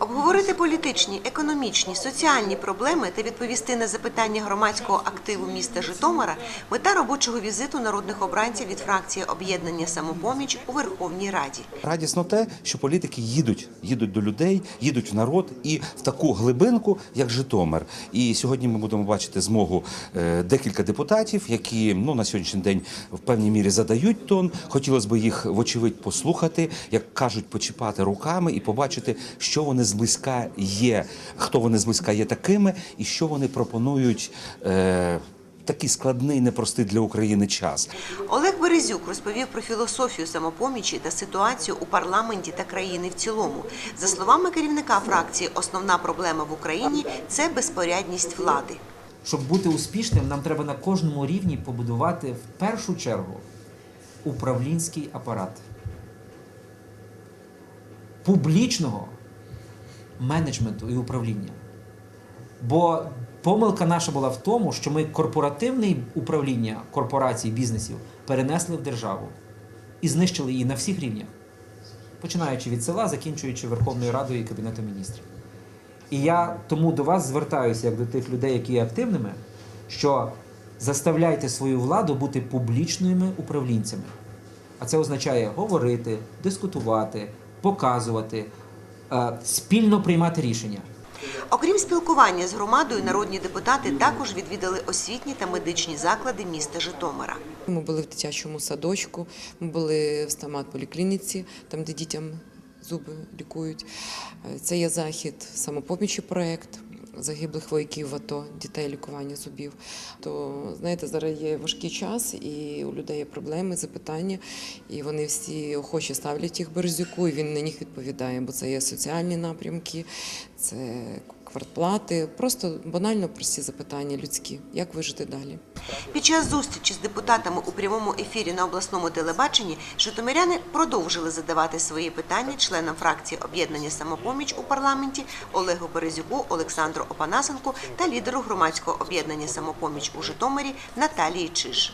Обговорити політичні, економічні, соціальні проблеми та відповісти на запитання громадського активу міста Житомира – мета робочого візиту народних обранців від фракції об'єднання «Самопоміч» у Верховній Раді. Радісно те, що політики їдуть, їдуть до людей, їдуть в народ і в таку глибинку, як Житомир. І сьогодні ми будемо бачити змогу е, декілька депутатів, які ну на сьогоднішній день в певній мірі задають тон. Хотілося б їх вочевидь послухати, як кажуть, почіпати руками і побачити, що вони зблизька є, хто вони зблизька є такими, і що вони пропонують. Е, Такий складний, непростий для України час. Олег Березюк розповів про філософію самопомічі та ситуацію у парламенті та країни в цілому. За словами керівника фракції, основна проблема в Україні – це безпорядність влади. Щоб бути успішним, нам треба на кожному рівні побудувати в першу чергу управлінський апарат публічного менеджменту і управління. Бо помилка наша була в тому, що ми корпоративне управління корпорацій, бізнесів перенесли в державу і знищили її на всіх рівнях, починаючи від села, закінчуючи Верховною Радою і Кабінетом міністрів. І я тому до вас звертаюся як до тих людей, які є активними, що заставляйте свою владу бути публічними управлінцями. А це означає говорити, дискутувати, показувати, спільно приймати рішення. Окрім спілкування з громадою, народні депутати також відвідали освітні та медичні заклади міста Житомира. Ми були в дитячому садочку, ми були в стомат-поліклініці, там, де дітям зуби лікують. Е, Це є захід самопомічі проєкт загиблих вояків в АТО, дітей лікування зубів. То знаєте, зараз є важкий час, і у людей є проблеми, запитання, і вони всі охоче ставлять їх Березюку, і він на них відповідає, бо це є соціальні напрямки, це квартплати, просто банально прості запитання людські. Як вижити далі? Під час зустрічі з депутатами у прямому ефірі на обласному телебаченні житомиряни продовжили задавати свої питання членам фракції об'єднання самопоміч у парламенті Олегу Березюку, Олександру Опанасенку та лідеру громадського об'єднання самопоміч у Житомирі Наталії Чиж.